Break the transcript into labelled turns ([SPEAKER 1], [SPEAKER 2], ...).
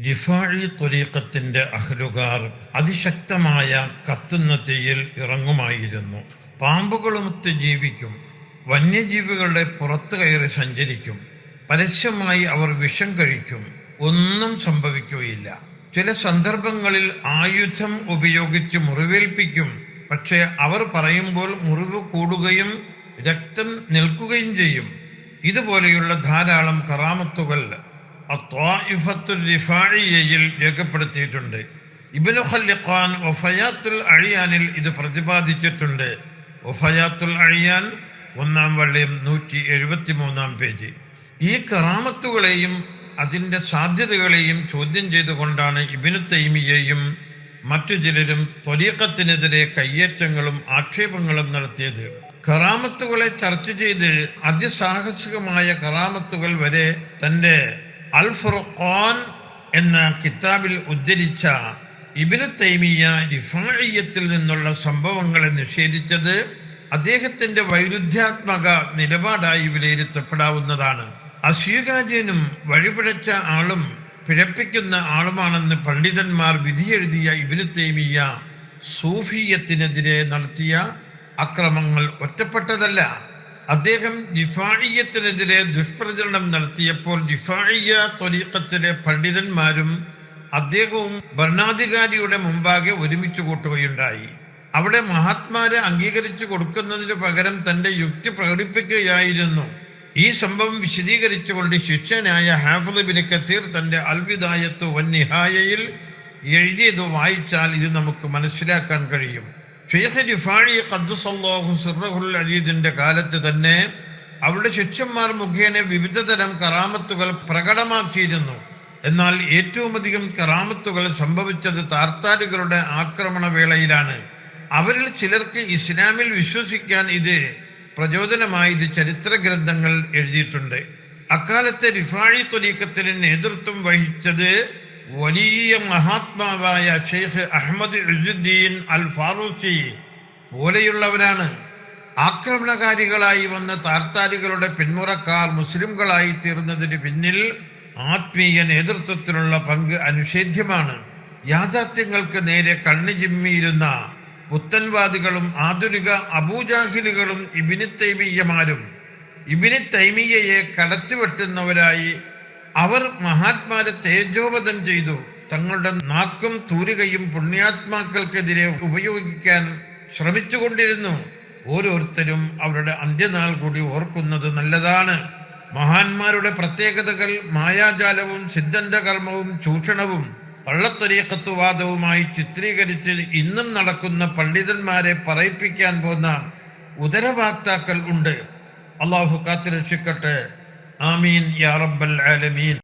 [SPEAKER 1] ജിഫാഴി തൊലീക്കത്തിന്റെ അഹ്ലുകാർ അതിശക്തമായ കത്തുന്ന തീയിൽ ഇറങ്ങുമായിരുന്നു. പാമ്പുകളുമൊത്ത് ജീവിക്കും വന്യജീവികളുടെ പുറത്തു കയറി സഞ്ചരിക്കും പരസ്യമായി അവർ വിഷം കഴിക്കും ഒന്നും സംഭവിക്കുകയില്ല. ചില സന്ദർഭങ്ങളിൽ ആയുധം ഉപയോഗിച്ച് മുറിവേൽപ്പിക്കും പക്ഷേ അവർ പറയുമ്പോൾ മുറിവ് കൂടുകയും രക്തം നിൽക്കുകയും ചെയ്യും. ഇതുപോലെയുള്ള ധാരാളം കറാമത്തുകൾ റിഫാഇയയിൽ രേഖപ്പെടുത്തിയിട്ടുണ്ട്. ഇബ്നു ഖല്ലിഖാൻ വഫയാത്തുൽ അഴിയാനിൽ ഇത് പ്രതിപാദിച്ചിട്ടുണ്ട്. വഫയാത്തുൽ അഴിയാൻ ഒന്നാം വള്ളിയം നൂറ്റി എഴുപത്തി മൂന്നാം പേജ്. ഈ കറാമത്തുകളെയും അതിന്റെ സാധ്യതകളെയും ചോദ്യം ചെയ്തുകൊണ്ടാണ് ഇബിനു തൈമിയെയും മറ്റു ചിലരും ത്വരീക്കത്തിനെതിരെ കയ്യേറ്റങ്ങളും ആക്ഷേപങ്ങളും നടത്തിയത്. കറാമത്തുകളെ ചർച്ച ചെയ്ത് അതിസാഹസികമായ കറാമത്തുകൾ വരെ തന്റെ അൽ ഫുർഖാൻ എന്ന കിതാബിൽ ഉദ്ധരിച്ച ഇബിന് തൈമിയ റിഫായിയത്തിൽ നിന്നുള്ള സംഭവങ്ങളെ നിഷേധിച്ചത് അദ്ദേഹത്തിന്റെ വൈരുദ്ധ്യാത്മക നിലപാടായി വിലയിരുത്തപ്പെടാവുന്നതാണ്. അസ്വീകാര്യനും വഴിപിഴച്ച ആളും പിഴപ്പിക്കുന്ന ആളുമാണെന്ന് പണ്ഡിതന്മാർ വിധിയെഴുതിയ ഇബിന് തൈമിയ സൂഫിയത്തിനെതിരെ നടത്തിയ അക്രമങ്ങൾ ഒറ്റപ്പെട്ടതല്ല. അദ്ദേഹം ജിഫാഴിയത്തിനെതിരെ ദുഷ്പ്രചരണം നടത്തിയപ്പോൾ ജിഫാഴിയ തൊലീക്കത്തിലെ പണ്ഡിതന്മാരും അദ്ദേഹവും ഭരണാധികാരിയുടെ മുമ്പാകെ ഒരുമിച്ച് കൂട്ടുകയുണ്ടായി. അവിടെ മഹാത്മാരെ അംഗീകരിച്ചു കൊടുക്കുന്നതിന് പകരം തന്റെ യുക്തി പ്രകടിപ്പിക്കുകയായിരുന്നു. ഈ സംഭവം വിശദീകരിച്ചുകൊണ്ട് ശിഷ്യനായ ഹാഫുദ് ബിൻ കസീർ തന്റെ അൽവിദായത്ത് വന്നിഹായയിൽ എഴുതിയത് വായിച്ചാൽ ഇത് നമുക്ക് മനസ്സിലാക്കാൻ കഴിയും. അജീദിന്റെ കാലത്ത് തന്നെ അവിടെ ശിഷ്യന്മാർ മുഖേന വിവിധ തരം കറാമത്തുകൾ പ്രകടമാക്കിയിരുന്നു. എന്നാൽ ഏറ്റവും അധികം കറാമത്തുകൾ സംഭവിച്ചത് താർത്താരുകളുടെ ആക്രമണ വേളയിലാണ് അവരിൽ ചിലർക്ക് ഇസ്ലാമിൽ വിശ്വസിക്കാൻ ഇത് പ്രചോദനമായത് ചരിത്ര ഗ്രന്ഥങ്ങൾ എഴുതിയിട്ടുണ്ട്. അക്കാലത്തെ റിഫാഴി തൊലീക്കത്തിന് നേതൃത്വം വഹിച്ചത് വലിയ മഹാത്മാവായ ഷെയ്ഖ് അഹമ്മദ് ഇസുദ്ദീൻ അൽ ഫാറൂസി പോലെയുള്ളവരാണ്. ആക്രമണകാരികളായി വന്ന താർത്താരികളുടെ പിന്മുറക്കാർ മുസ്ലിംകളായി തീർന്നതിന് പിന്നിൽ ആത്മീയ നേതൃത്വത്തിലുള്ള പങ്ക് അനുഷേധ്യമാണ്. യാഥാർത്ഥ്യങ്ങൾക്ക് നേരെ കണ്ണു ചിമ്മിയിരുന്ന പുത്തൻവാദികളും ആധുനിക അബൂജാഹിലുകളും ഇബിനി തൈമീയമാരും ഇബിനി തൈമീയയെ കടത്തിവെട്ടുന്നവരായി അവർ മഹാത്മാരെ തേജോവധം ചെയ്തു. തങ്ങളുടെ നാക്കും തൂരികയും പുണ്യാത്മാക്കൾക്കെതിരെ ഉപയോഗിക്കാൻ ശ്രമിച്ചുകൊണ്ടിരുന്നു. ഓരോരുത്തരും അവരുടെ അന്ത്യനാൾ കൂടി ഓർക്കുന്നത് നല്ലതാണ്. മഹാന്മാരുടെ പ്രത്യേകതകൾ മായാജാലവും സിദ്ധന്റെ കർമ്മവും ചൂഷണവും കള്ളത്തൊരീക്കത്വവാദവുമായി ചിത്രീകരിച്ച് ഇന്നും നടക്കുന്ന പണ്ഡിതന്മാരെ പറയിപ്പിക്കാൻ പോന്ന ഉദരവാക്താക്കൾ ഉണ്ട്. അള്ളാഹു കാത്തിരക്ഷിക്കട്ടെ. آمين يا رب العالمين.